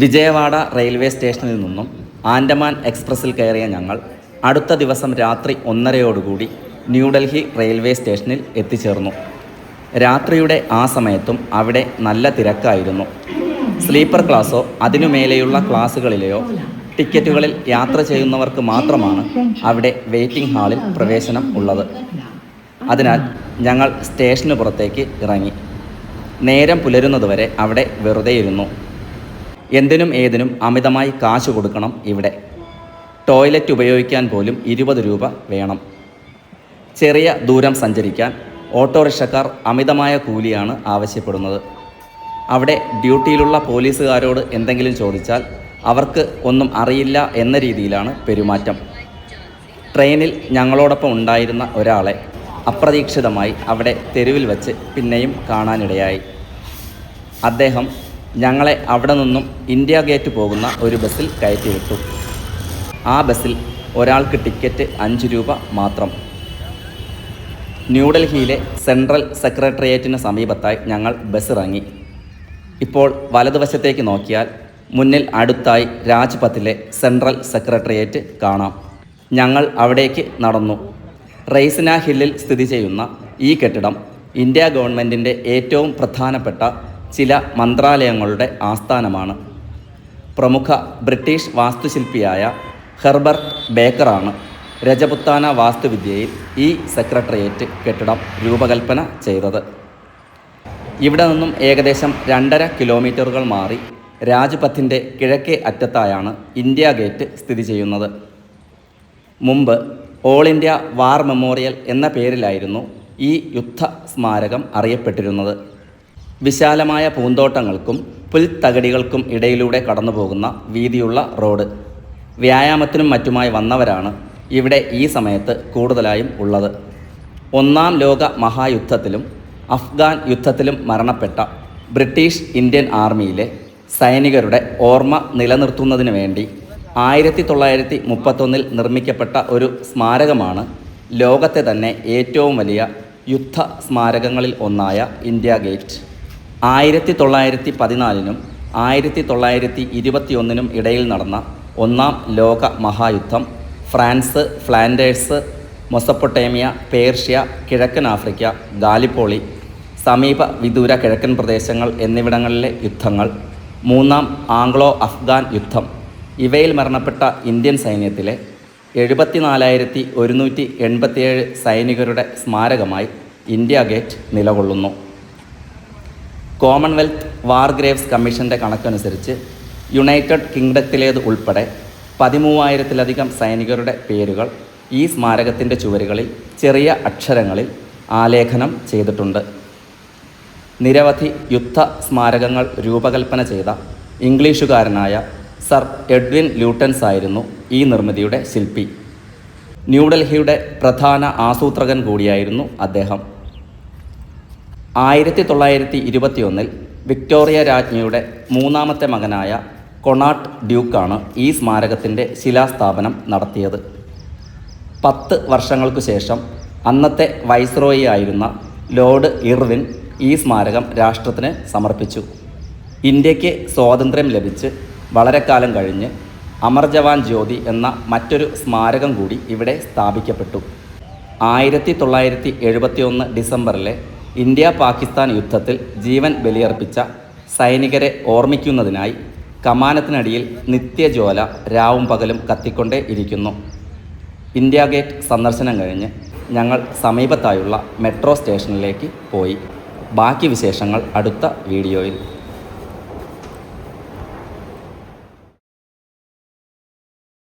Vijayawada railway സ്റ്റേഷനിൽ നിന്നും ആൻഡമാൻ എക്സ്പ്രസ്സിൽ കയറിയ ഞങ്ങൾ അടുത്ത ദിവസം രാത്രി ഒന്നരയോടുകൂടി ന്യൂഡൽഹി റെയിൽവേ സ്റ്റേഷനിൽ എത്തിച്ചേർന്നു. രാത്രിയുടെ ആ സമയത്തും അവിടെ നല്ല തിരക്കായിരുന്നു. സ്ലീപ്പർ ക്ലാസ്സോ അതിനു അതിനുമേലെയുള്ള ക്ലാസ്സുകളിലെയോ ടിക്കറ്റുകളിൽ യാത്ര ചെയ്യുന്നവർക്ക് മാത്രമാണ് അവിടെ വെയിറ്റിംഗ് ഹാളിൽ പ്രവേശനം ഉള്ളത്. അതിനാൽ ഞങ്ങൾ സ്റ്റേഷന് പുറത്തേക്ക് ഇറങ്ങി. നേരം പുലരുന്നതുവരെ അവിടെ വെറുതെ ഇരുന്നു എന്തിനും ഏതിനും അമിതമായി കാശ് കൊടുക്കണം ഇവിടെ. ടോയ്ലറ്റ് ഉപയോഗിക്കാൻ പോലും ഇരുപത് രൂപ വേണം. ചെറിയ ദൂരം സഞ്ചരിക്കാൻ ഓട്ടോറിക്ഷക്കാർ അമിതമായ കൂലിയാണ് ആവശ്യപ്പെടുന്നത്. അവിടെ ഡ്യൂട്ടിയിലുള്ള പോലീസുകാരോട് എന്തെങ്കിലും ചോദിച്ചാൽ അവർക്ക് ഒന്നും അറിയില്ല എന്ന രീതിയിലാണ് പെരുമാറ്റം. ട്രെയിനിൽ ഞങ്ങളോടൊപ്പം ഉണ്ടായിരുന്ന ഒരാളെ അപ്രതീക്ഷിതമായി അവിടെ തെരുവിൽ വച്ച് പിന്നെയും കാണാനിടയായി. അദ്ദേഹം ഞങ്ങളെ അവിടെ നിന്നും ഇന്ത്യ ഗേറ്റ് പോകുന്ന ഒരു ബസ്സിൽ കയറ്റി വിട്ടു. ആ ബസ്സിൽ ഒരാൾക്ക് ടിക്കറ്റ് അഞ്ച് രൂപ മാത്രം. ന്യൂഡൽഹിയിലെ സെൻട്രൽ സെക്രട്ടേറിയറ്റിന് സമീപത്തായി ഞങ്ങൾ ബസ് ഇറങ്ങി ഇപ്പോൾ വലതുവശത്തേക്ക് നോക്കിയാൽ മുന്നിൽ അടുത്തായി രാജ്പഥിലെ സെൻട്രൽ സെക്രട്ടേറിയറ്റ് കാണാം. ഞങ്ങൾ അവിടേക്ക് നടന്നു. റെയ്സിന ഹില്ലിൽ സ്ഥിതി ചെയ്യുന്ന ഈ കെട്ടിടം ഇന്ത്യ ഗവൺമെന്റിന്റെ ഏറ്റവും പ്രധാനപ്പെട്ട ചില മന്ത്രാലയങ്ങളുടെ ആസ്ഥാനമാണ്. പ്രമുഖ ബ്രിട്ടീഷ് വാസ്തുശില്പിയായ ഹെർബർട്ട് ബേക്കറാണ് രജപുത്താന വാസ്തുവിദ്യയിൽ ഈ സെക്രട്ടേറിയറ്റ് കെട്ടിടം രൂപകൽപ്പന ചെയ്തത്. ഇവിടെ നിന്നും ഏകദേശം രണ്ടര കിലോമീറ്ററുകൾ മാറി രാജ്പഥിന്റെ കിഴക്കേ അറ്റത്തായാണ് ഇന്ത്യ ഗേറ്റ് സ്ഥിതി ചെയ്യുന്നത്. മുമ്പ് ഓൾ ഇന്ത്യ വാർ മെമ്മോറിയൽ എന്ന പേരിലായിരുന്നു ഈ യുദ്ധ സ്മാരകം അറിയപ്പെട്ടിരുന്നത്. വിശാലമായ പൂന്തോട്ടങ്ങൾക്കും പുൽത്തകടികൾക്കും ഇടയിലൂടെ കടന്നുപോകുന്ന വീതിയുള്ള റോഡ്. വ്യായാമത്തിനും മറ്റുമായി വന്നവരാണ് ഇവിടെ ഈ സമയത്ത് കൂടുതലായും ഉള്ളത്. ഒന്നാം ലോക മഹായുദ്ധത്തിലും അഫ്ഗാൻ യുദ്ധത്തിലും മരണപ്പെട്ട ബ്രിട്ടീഷ് ഇന്ത്യൻ ആർമിയിലെ സൈനികരുടെ ഓർമ്മ നിലനിർത്തുന്നതിന് വേണ്ടി ആയിരത്തി തൊള്ളായിരത്തി മുപ്പത്തൊന്നിൽ നിർമ്മിക്കപ്പെട്ട ഒരു സ്മാരകമാണ് ലോകത്തെ തന്നെ ഏറ്റവും വലിയ യുദ്ധ സ്മാരകങ്ങളിൽ ഒന്നായ ഇന്ത്യ ഗേറ്റ്. ആയിരത്തി തൊള്ളായിരത്തി പതിനാലിനും ആയിരത്തി തൊള്ളായിരത്തി ഇരുപത്തിയൊന്നിനും ഇടയിൽ നടന്ന ഒന്നാം ലോക മഹായുദ്ധം ഫ്രാൻസ് ഫ്ലാൻഡേഴ്സ് മൊസപ്പൊട്ടേമിയ പേർഷ്യ കിഴക്കൻ ആഫ്രിക്ക ഗാലിപ്പോളി സമീപ വിദൂര കിഴക്കൻ പ്രദേശങ്ങൾ എന്നിവിടങ്ങളിലെ യുദ്ധങ്ങൾ മൂന്നാം ആംഗ്ലോ അഫ്ഗാൻ യുദ്ധം ഇവയിൽ മരണപ്പെട്ട ഇന്ത്യൻ സൈന്യത്തിലെ എഴുപത്തിനാലായിരത്തി ഒരുന്നൂറ്റി എൺപത്തിയേഴ് സൈനികരുടെ സ്മാരകമായി ഇന്ത്യ ഗേറ്റ് നിലകൊള്ളുന്നു. കോമൺവെൽത്ത് വാർ ഗ്രേവ്സ് കമ്മീഷന്റെ കണക്കനുസരിച്ച് യുണൈറ്റഡ് കിങ്ഡത്തിലേത് ഉൾപ്പെടെ പതിമൂവായിരത്തിലധികം സൈനികരുടെ പേരുകൾ ഈ സ്മാരകത്തിന്റെ ചുവരുകളിൽ ചെറിയ അക്ഷരങ്ങളിൽ ആലേഖനം ചെയ്തിട്ടുണ്ട്. നിരവധി യുദ്ധ സ്മാരകങ്ങൾ രൂപകൽപ്പന ചെയ്ത ഇംഗ്ലീഷുകാരനായ സർ എഡ്വിൻ ലൂട്ടൻസ് ആയിരുന്നു ഈ നിർമ്മിതിയുടെ ശില്പി. ന്യൂഡൽഹിയുടെ പ്രധാന ആസൂത്രകൻ കൂടിയായിരുന്നു അദ്ദേഹം. ആയിരത്തി തൊള്ളായിരത്തി ഇരുപത്തിയൊന്നിൽ വിക്ടോറിയ രാജ്ഞിയുടെ മൂന്നാമത്തെ മകനായ കൊണാട്ട് ഡ്യൂക്കാണ് ഈ സ്മാരകത്തിന്റെ ശിലാസ്ഥാപനം നടത്തിയത്. പത്ത് വർഷങ്ങൾക്കു ശേഷം അന്നത്തെ വൈസ്രോയി ആയിരുന്ന ലോർഡ് ഇർവിൻ ഈ സ്മാരകം രാഷ്ട്രത്തിന് സമർപ്പിച്ചു. ഇന്ത്യയ്ക്ക് സ്വാതന്ത്ര്യം ലഭിച്ച് വളരെ കാലം കഴിഞ്ഞ് അമർ ജവാൻ ജ്യോതി എന്ന മറ്റൊരു സ്മാരകം കൂടി ഇവിടെ സ്ഥാപിക്കപ്പെട്ടു. ആയിരത്തി തൊള്ളായിരത്തി എഴുപത്തിയൊന്ന് ഡിസംബറിലെ ഇന്ത്യ പാകിസ്ഥാൻ യുദ്ധത്തിൽ ജീവൻ ബലിയർപ്പിച്ച സൈനികരെ ഓർമ്മിക്കുന്നതിനായി കമാനത്തിനടിയിൽ നിത്യജ്വാല രാവും പകലും കത്തിക്കൊണ്ടേ ഇരിക്കുന്നു. ഇന്ത്യ ഗേറ്റ് സന്ദർശനം കഴിഞ്ഞ് ഞങ്ങൾ സമീപത്തായുള്ള മെട്രോ സ്റ്റേഷനിലേക്ക് പോയി. ബാക്കി വിശേഷങ്ങൾ അടുത്ത വീഡിയോയിൽ.